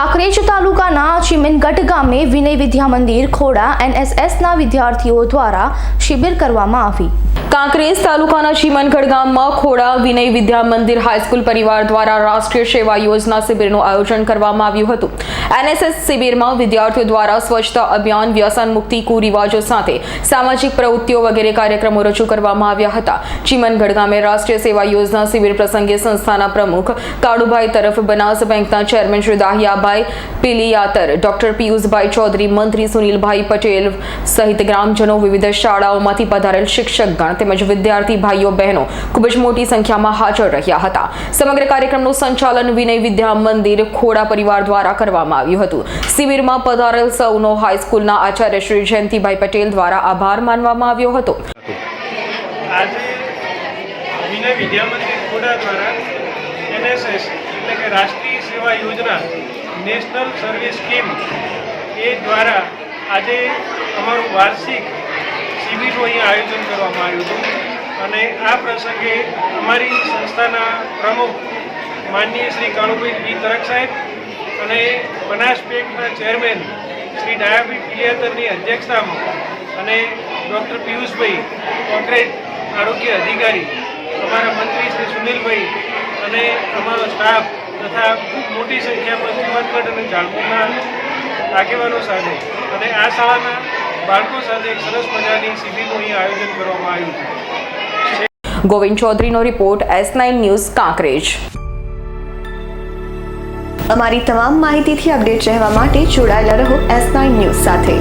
કાંકરેજ તાલુકાના ચિમનગઢ ગામે વિનય વિદ્યા મંદિર ખોડા એનએસએસના વિદ્યાર્થીઓ દ્વારા શિબિર કરવામાં આવી. કાંકરેજ તાલુકાના ચીમનગઢ ગામમાં ખોડા વિનય વિદ્યા મંદિર હાઈસ્કૂલ પરિવાર દ્વારા રાષ્ટ્રીય સેવા યોજના શિબિરનું આયોજન કરવામાં આવ્યું હતું. એનએસએસ શિબિરમાં વિદ્યાર્થીઓ દ્વારા સ્વચ્છતા અભિયાન, વ્યસન મુક્તિ, કુરિવાજો સાથે સામાજિક પ્રવૃત્તિઓ વગેરે કાર્યક્રમો રજૂ કરવામાં આવ્યા હતા. ચીમનગઢ ગામે રાષ્ટ્રીય સેવા યોજના શિબિર પ્રસંગે સંસ્થાના પ્રમુખ કાળુભાઈ તરફ બનાસ બેંકના ચેરમેન શ્રી દાહિયાભાઈ પિલિયાતર, ડોક્ટર પિયુષભાઈ ચૌધરી, મંત્રી સુનિલભાઈ પટેલ સહિત ગ્રામજનો વિવિધ શાળાઓમાંથી પધારેલ શિક્ષકગણ તેમજ વિદ્યાર્થી ભાઈઓ બહેનો ખૂબ જ મોટી સંખ્યામાં હાજર રહ્યા હતા. સમગ્ર કાર્યક્રમનું સંચાલન વિનય વિદ્યા મંદિર ખોડા પરિવાર દ્વારા કરવામાં આવ્યું હતું. શિબિરમાં પધારેલ સૌનો હાઈસ્કૂલના આચાર્ય શ્રી જયંતિભાઈ પટેલ દ્વારા આભાર માનવામાં આવ્યો હતો. નેશનલ સર્વિસ સ્કીમ એ દ્વારા આજે અમારું વાર્ષિક શિબિરનું અહીંયા આયોજન કરવામાં આવ્યું હતું. અને આ પ્રસંગે અમારી સંસ્થાના પ્રમુખ માનનીય શ્રી કાળુભાઈ જી તરક સાહેબ અને બનાસ બેંકના ચેરમેન શ્રી ડાયાબી પિલિયાતરની અધ્યક્ષતામાં અને ડૉક્ટર પિયુષભાઈ કોર્પોરેટ આરોગ્ય અધિકારી, અમારા મંત્રી શ્રી સુનિલભાઈ અને અમારો સ્ટાફ તથા ખૂબ મોટી સંખ્યામાં ચીમનગઢ અને જાણપુરના આગેવાનો સાથે. અને આ શાળાના બાળકો સાથે એક સરસ મજાની શિબિરનું આયોજન કરવામાં આવ્યું છે. Govind ચૌધરીનો report S nine news Kankrej. અમારી તમામ માહિતીથી અપડેટ રહેવા માટે જોડાયેલા રહો એસ નાઇન ન્યૂઝ સાથે.